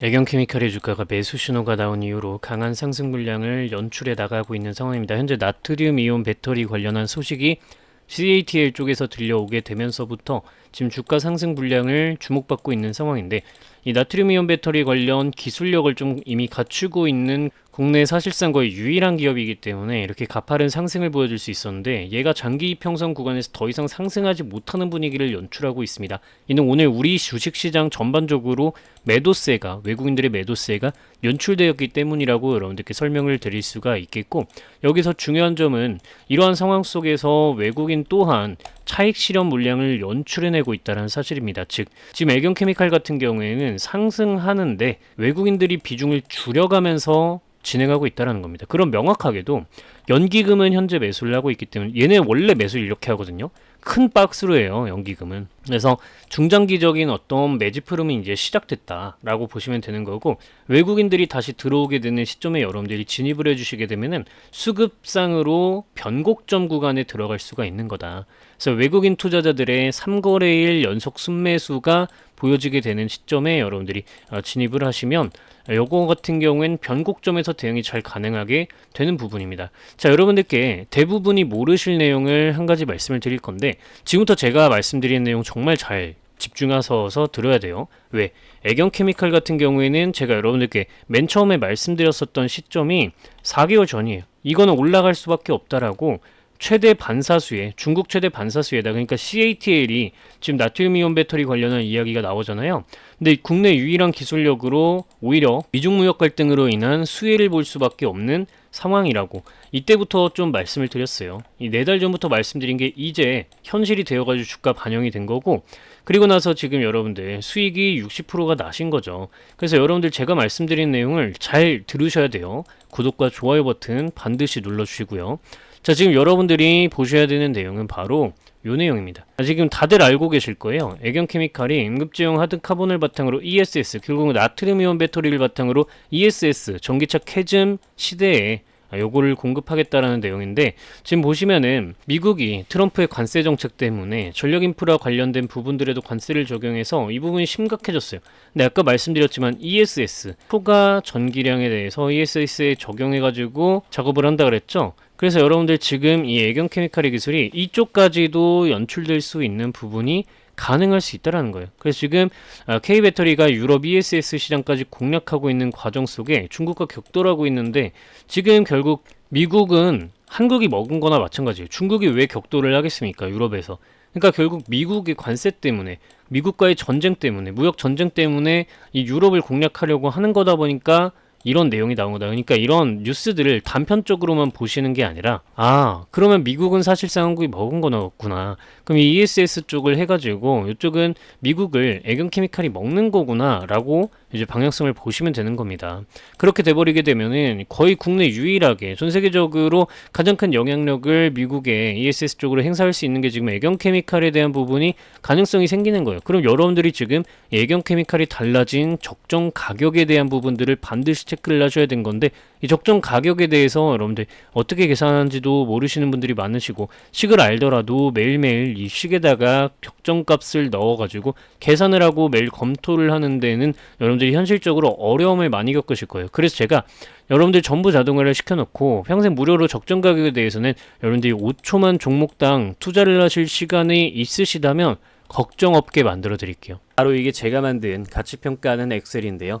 애경케미칼의 주가가 매수 신호가 나온 이후로 강한 상승 물량을 연출해 나가고 있는 상황입니다. 현재 나트륨 이온 배터리 관련한 소식이 CATL 쪽에서 들려오게 되면서부터 지금 주가 상승 물량을 주목받고 있는 상황인데 이 나트륨 이온 배터리 관련 기술력을 좀 이미 갖추고 있는 국내 사실상 거의 유일한 기업이기 때문에 이렇게 가파른 상승을 보여줄 수 있었는데 얘가 장기 이평선 구간에서 더 이상 상승하지 못하는 분위기를 연출하고 있습니다. 이는 오늘 우리 주식시장 전반적으로 매도세가 외국인들의 매도세가 연출되었기 때문이라고 여러분들께 설명을 드릴 수가 있겠고 여기서 중요한 점은 이러한 상황 속에서 외국인 또한 차익 실현 물량을 연출해내고 있다는 사실입니다. 즉 지금 애경 케미칼 같은 경우에는 상승하는데 외국인들이 비중을 줄여가면서 진행하고 있다는 겁니다. 그럼 명확하게도 연기금은 현재 매수를 하고 있기 때문에 얘네 원래 매수를 이렇게 하거든요. 큰 박스로 해요, 연기금은. 그래서 중장기적인 어떤 매집 흐름이 이제 시작됐다라고 보시면 되는 거고 외국인들이 다시 들어오게 되는 시점에 여러분들이 진입을 해주시게 되면은 수급상으로 변곡점 구간에 들어갈 수가 있는 거다. 그래서 외국인 투자자들의 3거래일 연속 순매수가 보여지게 되는 시점에 여러분들이 어, 진입을 하시면 요거 같은 경우엔 변곡점에서 대응이 잘 가능하게 되는 부분입니다. 자, 여러분들께 대부분이 모르실 내용을 한 가지 말씀을 드릴 건데 지금부터 제가 말씀드리는 내용 정말 잘 집중하셔서 들어야 돼요. 왜? 애경 케미칼 같은 경우에는 제가 여러분들께 맨 처음에 말씀드렸었던 시점이 4개월 전이에요. 이거는 올라갈 수밖에 없다라고 최대 반사수에 중국 최대 반사수에다 그러니까 CATL이 지금 나트륨이온 배터리 관련한 이야기가 나오잖아요. 근데 국내 유일한 기술력으로 오히려 미중 무역 갈등으로 인한 수혜를 볼 수밖에 없는 상황이라고 이때부터 좀 말씀을 드렸어요. 이 네 달 전부터 말씀드린 게 이제 현실이 되어가지고 주가 반영이 된 거고 그리고 나서 지금 여러분들 수익이 60%가 나신 거죠. 그래서 여러분들 제가 말씀드린 내용을 잘 들으셔야 돼요. 구독과 좋아요 버튼 반드시 눌러주시고요. 자, 지금 여러분들이 보셔야 되는 내용은 바로 요 내용입니다. 아, 지금 다들 알고 계실 거예요. 애경 케미칼이 응급제형 하드 카본을 바탕으로 ESS, 결국 나트륨 이온 배터리를 바탕으로 ESS, 전기차 캐즘 시대에 아, 요거를 공급하겠다라는 내용인데 지금 보시면은 미국이 트럼프의 관세 정책 때문에 전력 인프라 관련된 부분들에도 관세를 적용해서 이 부분이 심각해졌어요. 근데 아까 말씀드렸지만 ESS 초과 전기량에 대해서 ESS에 적용해 가지고 작업을 한다 그랬죠. 그래서 여러분들 지금 이 애경 케미칼의 기술이 이쪽까지도 연출될 수 있는 부분이 가능할 수 있다라는 거예요. 그래서 지금 아, K 배터리가 유럽 ESS 시장까지 공략하고 있는 과정 속에 중국과 격돌하고 있는데 지금 결국 미국은 한국이 먹은 거나 마찬가지예요. 중국이 왜 격돌을 하겠습니까? 유럽에서. 그러니까 결국 미국의 관세 때문에 미국과의 전쟁 때문에 무역 전쟁 때문에 이 유럽을 공략하려고 하는 거다 보니까 이런 내용이 나온 거다. 그러니까 이런 뉴스들을 단편적으로만 보시는 게 아니라 아 그러면 미국은 사실상 한국이 먹은 거구나. 그럼 이 ESS 쪽을 해가지고 이쪽은 미국을 애경 케미칼이 먹는 거구나라고 이제 방향성을 보시면 되는 겁니다. 그렇게 돼버리게 되면은 거의 국내 유일하게 전 세계적으로 가장 큰 영향력을 미국의 ESS 쪽으로 행사할 수 있는 게 지금 애경 케미칼에 대한 부분이 가능성이 생기는 거예요. 그럼 여러분들이 지금 애경 케미칼이 달라진 적정 가격에 대한 부분들을 반드시 체크 를 하셔야 된 건데 이 적정 가격에 대해서 여러분들 어떻게 계산하는지도 모르시는 분들이 많으시고 식을 알더라도 매일매일 이 식에다가 적정값을 넣어가지고 계산을 하고 매일 검토를 하는 데는 여러분들이 현실적으로 어려움을 많이 겪으실 거예요. 그래서 제가 여러분들 전부 자동화를 시켜놓고 평생 무료로 적정 가격에 대해서는 여러분들이 5초만 종목당 투자를 하실 시간이 있으시다면 걱정 없게 만들어 드릴게요. 바로 이게 제가 만든 가치평가하는 엑셀인데요.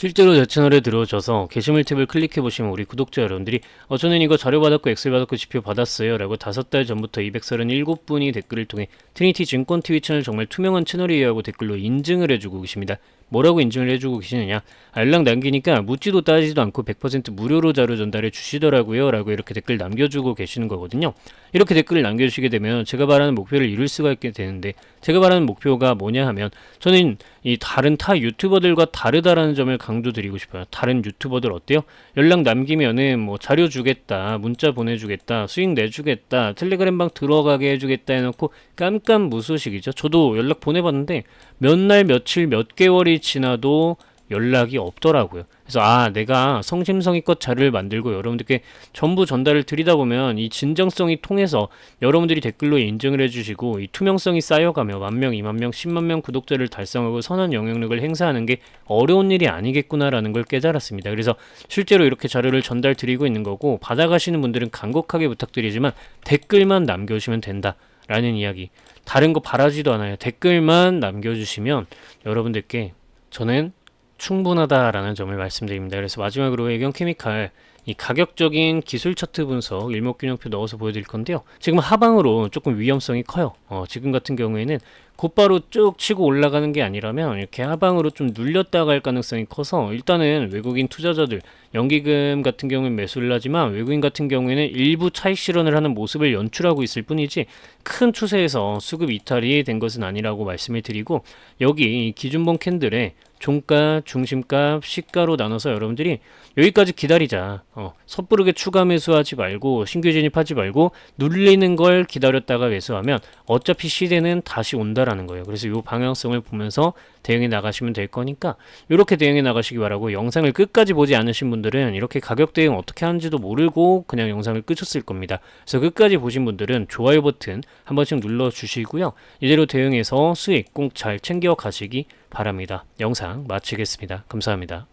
실제로 제 채널에 들어오셔서 게시물 탭을 클릭해 보시면 우리 구독자 여러분들이 어 저는 이거 자료 받았고 엑셀 받았고 지표 받았어요 라고 다섯 달 전부터 237분이 댓글을 통해 트니티 증권 TV 채널 정말 투명한 채널이에요 하고 댓글로 인증을 해주고 계십니다. 뭐라고 인증을 해주고 계시느냐. 연락 남기니까 묻지도 따지지도 않고 100% 무료로 자료 전달해 주시더라고요. 라고 이렇게 댓글 남겨주고 계시는 거거든요. 이렇게 댓글을 남겨주시게 되면 제가 바라는 목표를 이룰 수가 있게 되는데 제가 바라는 목표가 뭐냐 하면 저는 이 다른 타 유튜버들과 다르다라는 점을 강조드리고 싶어요. 다른 유튜버들 어때요? 연락 남기면은 뭐 자료 주겠다 문자 보내주겠다 수익 내주겠다 텔레그램 방 들어가게 해주겠다 해놓고 깜깜 무소식이죠. 저도 연락 보내봤는데 몇 날 며칠 몇 개월이 지나도 연락이 없더라고요. 그래서 아 내가 성심성의껏 자료를 만들고 여러분들께 전부 전달을 드리다 보면 이 진정성이 통해서 여러분들이 댓글로 인증을 해주시고 이 투명성이 쌓여가며 만 명, 이만 명, 십만 명 구독자를 달성하고 선한 영향력을 행사하는 게 어려운 일이 아니겠구나라는 걸 깨달았습니다. 그래서 실제로 이렇게 자료를 전달 드리고 있는 거고 받아가시는 분들은 간곡하게 부탁드리지만 댓글만 남겨주시면 된다 라는 이야기. 다른 거 바라지도 않아요. 댓글만 남겨주시면 여러분들께 저는 충분하다라는 점을 말씀드립니다. 그래서 마지막으로 외경 케미칼 이 가격적인 기술 차트 분석 일목균형표 넣어서 보여드릴 건데요. 지금 하방으로 조금 위험성이 커요. 어, 지금 같은 경우에는 곧바로 쭉 치고 올라가는 게 아니라면 이렇게 하방으로 좀 눌렸다 갈 가능성이 커서 일단은 외국인 투자자들 연기금 같은 경우는 매수를 하지만 외국인 같은 경우에는 일부 차익 실현을 하는 모습을 연출하고 있을 뿐이지 큰 추세에서 수급 이탈이 된 것은 아니라고 말씀을 드리고 여기 이 기준봉 캔들에 종가, 중심값, 시가로 나눠서 여러분들이 여기까지 기다리자. 어, 섣부르게 추가 매수하지 말고 신규 진입하지 말고 눌리는 걸 기다렸다가 매수하면 어차피 시대는 다시 온다라는 거예요. 그래서 이 방향성을 보면서 대응해 나가시면 될 거니까 이렇게 대응해 나가시기 바라고 영상을 끝까지 보지 않으신 분들은 이렇게 가격 대응 어떻게 하는지도 모르고 그냥 영상을 끄셨을 겁니다. 그래서 끝까지 보신 분들은 좋아요 버튼 한 번씩 눌러 주시고요. 이대로 대응해서 수익 꼭 잘 챙겨 가시기 바랍니다. 영상 마치겠습니다. 감사합니다.